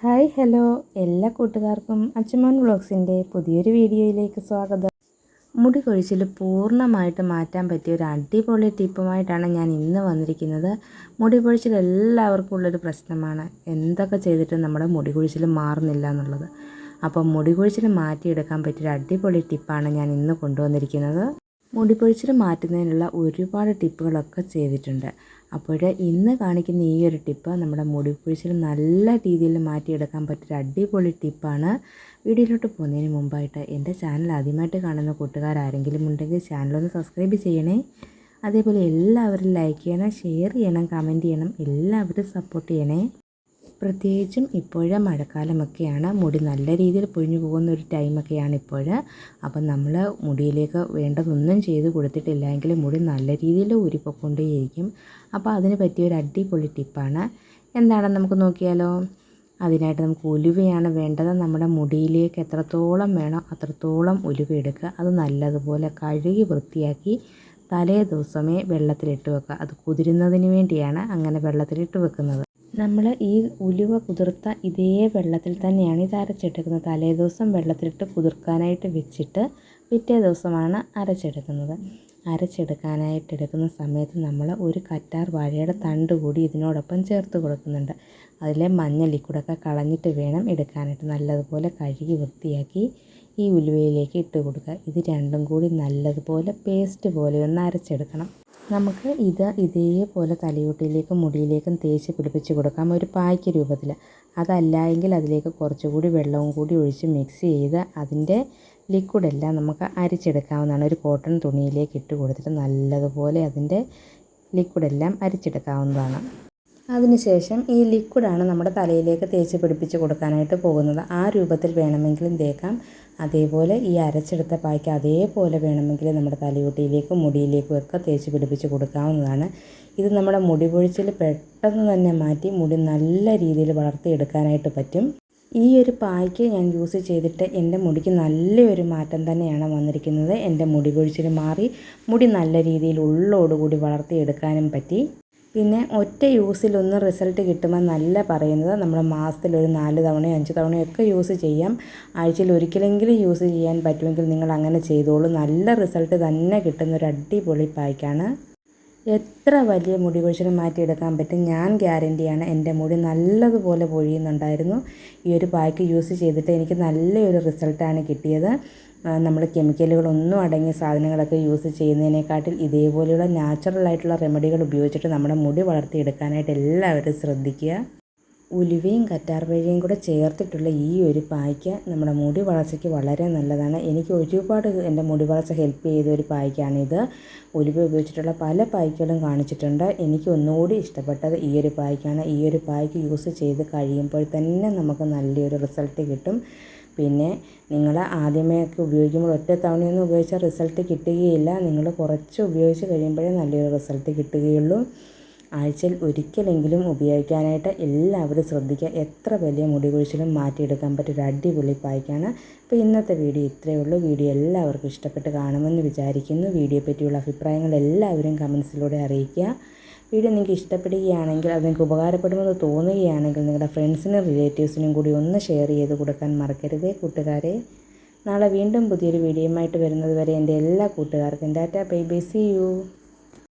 Hi hello. എല്ലാ കൂട്ടുകാർക്കും അച്ഛമോൻ വ്ളോഗ്സിന്റെ പുതിയൊരു വീഡിയോയിലേക്ക് സ്വാഗതം. മുടി കൊഴിച്ചിൽ പൂർണമായിട്ട് മാറ്റാൻ പറ്റിയ ഒരു അടിപൊളി ടിപ്പുമായിട്ടാണ് ഞാൻ ഇന്ന് വന്നിരിക്കുന്നത്. മുടി കൊഴിച്ചിൽ എല്ലാവർക്കും ഉള്ളൊരു പ്രശ്നമാണ്. എന്തൊക്കെ ചെയ്തിട്ടും നമ്മുടെ മുടി കൊഴിച്ചിൽ മാറുന്നില്ല എന്നുള്ളത്. അപ്പോൾ മുടി കൊഴിച്ചിൽ മാറ്റിയെടുക്കാൻ പറ്റിയൊരു അടിപൊളി ടിപ്പാണ് ഞാൻ ഇന്ന് കൊണ്ടുവന്നിരിക്കുന്നത്. മുടി പൊഴിച്ചിൽ മാറ്റുന്നതിനുള്ള ഒരുപാട് ടിപ്പുകളൊക്കെ ചെയ്തിട്ടുണ്ട്. അപ്പോൾ ഇന്ന് കാണിക്കുന്ന ഈ ഒരു ടിപ്പ് നമ്മുടെ മുടി കൊഴിച്ചിൽ നല്ല രീതിയിൽ മാറ്റിയെടുക്കാൻ പറ്റിയ അടിപൊളി ടിപ്പാണ്. വീഡിയോയിലോട്ട് പോകുന്നതിന് മുമ്പായിട്ട് എന്റെ ചാനൽ ആദ്യമായിട്ട് കാണുന്ന കൂട്ടുകാരാരെങ്കിലും ഉണ്ടെങ്കിൽ ചാനലൊന്ന് സബ്സ്ക്രൈബ് ചെയ്യണേ. അതേപോലെ എല്ലാവരും ലൈക്ക് ചെയ്യണം ഷെയർ ചെയ്യണം കമന്റ് ചെയ്യണം എല്ലാവരും സപ്പോർട്ട് ചെയ്യണേ. പ്രത്യേകിച്ചും ഇപ്പോഴ മഴക്കാലമൊക്കെയാണ് മുടി നല്ല രീതിയിൽ പൊഴിഞ്ഞു പോകുന്ന ഒരു ടൈമൊക്കെയാണ് ഇപ്പോൾ അപ്പം നമ്മൾ മുടിയിലേക്ക് വേണ്ടതൊന്നും ചെയ്ത് കൊടുത്തിട്ടില്ലെങ്കിൽ മുടി നല്ല രീതിയിൽ ഊരിപ്പൊക്കൊണ്ടേയിരിക്കും അപ്പോൾ അതിന് പറ്റിയ ഒരു അടിപൊളി ടിപ്പാണ്. എന്താണെന്ന് നമുക്ക് നോക്കിയാലോ? അതിനായിട്ട് നമുക്ക് ഉലുവയാണ് വേണ്ടത്. നമ്മുടെ മുടിയിലേക്ക് എത്രത്തോളം വേണോ അത്രത്തോളം ഉലുവ എടുക്കുക. അത് നല്ലതുപോലെ കഴുകി വൃത്തിയാക്കി തലേ ദിവസമേ വെള്ളത്തിലിട്ട് വെക്കുക. അത് കുതിരുന്നതിന് വേണ്ടിയാണ് അങ്ങനെ വെള്ളത്തിലിട്ട് വെക്കുന്നത്. നമ്മൾ ഈ ഉലുവ കുതിർത്ത ഇതേ വെള്ളത്തിൽ തന്നെയാണ് ഇത് അരച്ചെടുക്കുന്നത്. തലേ ദിവസം വെള്ളത്തിലിട്ട് കുതിർക്കാനായിട്ട് വെച്ചിട്ട് പിറ്റേ ദിവസമാണ് അരച്ചെടുക്കുന്നത്. അരച്ചെടുക്കാനായിട്ട് എടുക്കുന്ന സമയത്ത് നമ്മൾ ഒരു കറ്റാർ വാഴയുടെ തണ്ട് കൂടി ഇതിനോടൊപ്പം ചേർത്ത് കൊടുക്കുന്നുണ്ട്. അതിലെ മഞ്ഞളിക്കൂടൊക്കെ കളഞ്ഞിട്ട് വേണം എടുക്കാനായിട്ട്. നല്ലതുപോലെ കഴുകി വൃത്തിയാക്കി ഈ ഉലുവയിലേക്ക് ഇട്ട് കൊടുക്കുക. ഇത് രണ്ടും കൂടി നല്ലതുപോലെ പേസ്റ്റ് പോലെ ഒന്ന് അരച്ചെടുക്കണം. നമുക്ക് ഇത് ഇതേപോലെ തലയോട്ടിയിലേക്കും മുടിയിലേക്കും തേച്ച് പിടിപ്പിച്ച് കൊടുക്കാം. ഒരു പായ്ക്ക് രൂപത്തിൽ. അതല്ല എങ്കിൽ അതിലേക്ക് കുറച്ചുകൂടി വെള്ളവും കൂടി ഒഴിച്ച് മിക്സ് ചെയ്ത് അതിന്റെ ലിക്വിഡെല്ലാം നമുക്ക് അരിച്ചെടുക്കാവുന്നതാണ്. ഒരു കോട്ടൺ തുണിയിലേക്ക് ഇട്ട് കൊടുത്തിട്ട് നല്ലതുപോലെ അതിന്റെ ലിക്വിഡെല്ലാം അരിച്ചെടുക്കാവുന്നതാണ്. അതിനുശേഷം ഈ ലിക്വിഡാണ് നമ്മുടെ തലയിലേക്ക് തേച്ച് പിടിപ്പിച്ച് കൊടുക്കാനായിട്ട് പോകുന്നത്. ആ രൂപത്തിൽ വേണമെങ്കിലും തേക്കാം. അതേപോലെ ഈ അരച്ചെടുത്ത പായ്ക്ക് അതേപോലെ വേണമെങ്കിൽ നമ്മുടെ തലയോട്ടിയിലേക്കും മുടിയിലേക്കും ഒക്കെ തേച്ച് പിടിപ്പിച്ച് കൊടുക്കാവുന്നതാണ്. ഇത് നമ്മുടെ മുടി പൊഴിച്ചിൽ പെട്ടെന്ന് തന്നെ മാറ്റി മുടി നല്ല രീതിയിൽ വളർത്തിയെടുക്കാനായിട്ട് പറ്റും. ഈ ഒരു പായ്ക്ക് ഞാൻ യൂസ് ചെയ്തിട്ട് എന്റെ മുടിക്ക് നല്ലൊരു മാറ്റം തന്നെയാണ് വന്നിരിക്കുന്നത്. എന്റെ മുടി പൊഴിച്ചിൽ മാറി മുടി നല്ല രീതിയിൽ ഉള്ളോടുകൂടി വളർത്തിയെടുക്കാനും പറ്റി. പിന്നെ ഒറ്റ യൂസിലൊന്നും റിസൾട്ട് കിട്ടുമെന്നല്ല പറയുന്നത് നമ്മൾ മാസത്തിൽ ഒരു നാല് തവണയോ അഞ്ച് തവണയോ ഒക്കെ യൂസ് ചെയ്യാം. ആഴ്ചയിൽ ഒരിക്കലെങ്കിലും യൂസ് ചെയ്യാൻ പറ്റുമെങ്കിൽ നിങ്ങൾ അങ്ങനെ ചെയ്തോളൂ. നല്ല റിസൾട്ട് തന്നെ കിട്ടുന്ന ഒരു അടിപൊളി പായ്ക്കാണ്. എത്ര വലിയ മുടി കൊഴിച്ചിലും മാറ്റിയെടുക്കാൻ പറ്റും? ഞാൻ ഗ്യാരന്റിയാണ്. എന്റെ മുടി നല്ലതുപോലെ പൊഴിയുന്നുണ്ടായിരുന്നു. ഈ ഒരു പാക്ക് യൂസ് ചെയ്തിട്ട് എനിക്ക് നല്ലൊരു റിസൾട്ടാണ് കിട്ടിയത്. നമ്മൾ കെമിക്കലുകളൊന്നും അടങ്ങിയ സാധനങ്ങളൊക്കെ യൂസ് ചെയ്യുന്നതിനെക്കാട്ടിൽ ഇതേപോലെയുള്ള നാച്ചുറൽ ആയിട്ടുള്ള റെമഡികൾ ഉപയോഗിച്ചിട്ട് നമ്മുടെ മുടി വളർത്തിയെടുക്കാനായിട്ട് എല്ലാവരും ശ്രദ്ധിക്കുക. ഉലുവയും കറ്റാർവാഴയും കൂടെ ചേർത്തിട്ടുള്ള ഈ ഒരു പായ്ക്ക നമ്മുടെ മുടി വളർച്ചയ്ക്ക് വളരെ നല്ലതാണ്. എനിക്ക് ഒരുപാട് എന്റെ മുടി വളർച്ച ഹെൽപ്പ് ചെയ്ത ഒരു പായ്ക്കാണിത്. ഉലുവ ഉപയോഗിച്ചിട്ടുള്ള പല പായ്ക്കുകളും കാണിച്ചിട്ടുണ്ട്. എനിക്ക് ഒന്നുകൂടി ഇഷ്ടപ്പെട്ടത് ഈ ഒരു പായ്ക്കാണ്. ഈ ഒരു പായ്ക്ക് യൂസ് ചെയ്ത് കഴിയുമ്പോൾ തന്നെ നമുക്ക് നല്ലൊരു റിസൾട്ട് കിട്ടും. പിന്നെ നിങ്ങൾ ആദ്യമേ ഒക്കെ ഉപയോഗിക്കുമ്പോൾ ഒറ്റ തവണയൊന്നും ഉപയോഗിച്ചാൽ റിസൾട്ട് കിട്ടുകയില്ല. നിങ്ങൾ കുറച്ച് ഉപയോഗിച്ച് കഴിയുമ്പോഴേ നല്ലൊരു റിസൾട്ട് കിട്ടുകയുള്ളൂ. ആഴ്ചയിൽ ഒരിക്കലെങ്കിലും ഉപയോഗിക്കാനായിട്ട് എല്ലാവരും ശ്രദ്ധിക്കുക. എത്ര വലിയ മുടി കൊഴിച്ചിലും മാറ്റിയെടുക്കാൻ പറ്റിയൊരു അടിപൊളി പായ്ക്കാണ്. അപ്പോൾ ഇന്നത്തെ വീഡിയോ ഇത്രയേ ഉള്ളൂ. വീഡിയോ എല്ലാവർക്കും ഇഷ്ടപ്പെട്ട് കാണുമെന്ന് വിചാരിക്കുന്നു. വീഡിയോ പറ്റിയുള്ള അഭിപ്രായങ്ങൾ എല്ലാവരും കമൻസിലൂടെ അറിയിക്കുക. വീഡിയോ നിങ്ങൾക്ക് ഇഷ്ടപ്പെടുകയാണെങ്കിൽ അത് നിങ്ങൾക്ക് ഉപകാരപ്പെടുമെന്ന് തോന്നുകയാണെങ്കിൽ നിങ്ങളുടെ ഫ്രണ്ട്സിനും റിലേറ്റീവ്സിനും കൂടി ഒന്ന് ഷെയർ ചെയ്ത് കൊടുക്കാൻ മറക്കരുതേ കൂട്ടുകാരെ. നാളെ വീണ്ടും പുതിയൊരു വീഡിയോയുമായിട്ട് വരുന്നത് വരെ എന്റെ എല്ലാ കൂട്ടുകാർക്കും tata. Bye bye. See you